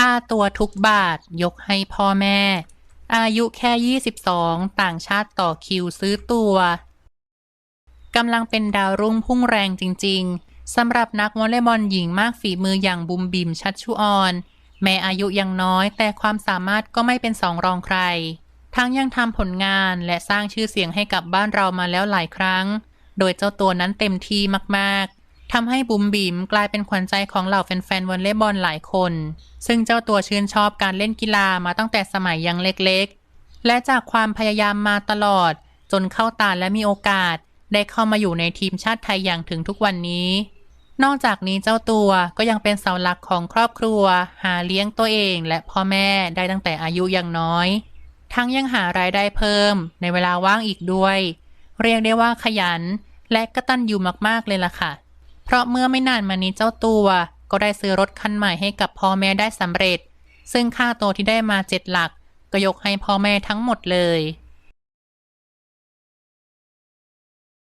ค่าตัวทุกบาทยกให้พ่อแม่ อายุแค่ 22 ต่างชาติต่อคิวซื้อตัวกำลังเป็นดาวรุ่งพุ่งแรงจริง ๆสำหรับนักวอลเลย์บอลหญิงมากฝีมืออย่างบุมบิมชัดชุออน แม้อายุยังน้อยแต่ความสามารถก็ไม่เป็นสองรองใคร ทั้งยังทำผลงานและสร้างชื่อเสียงให้กับบ้านเรามาแล้วหลายครั้ง โดยเจ้าตัวนั้นเต็มที่มากๆ ทำให้บุมบิมกลายเป็นขวัญใจของเหล่าแฟนๆวอลเลย์บอลหลายคน ซึ่งเจ้าตัวชื่นชอบการเล่นกีฬามาตั้งแต่สมัยยังเล็กๆ และจากความพยายามมาตลอด จนเข้าตาและมีโอกาส ได้เข้ามาอยู่ในทีมชาติไทยอย่างถึงทุกวันนี้ นอกจากนี้เจ้าตัวก็ยังเป็นเสาหลักของครอบครัว หาเลี้ยงตัวเองและพ่อแม่ได้ตั้งแต่อายุยังน้อย ทั้งยังหารายได้เพิ่ม ในเวลาว่างอีกด้วย เรียกได้ว่าขยัน และกระตันอยู่มากๆเลยล่ะค่ะ เพราะเมื่อไม่นานมานี้เจ้าตัวก็ได้ซื้อรถคันใหม่ให้กับพ่อแม่ได้สำเร็จ ซึ่งค่าตัวที่ได้มาเจ็ดหลัก ก็ยกให้พ่อแม่ทั้งหมดเลย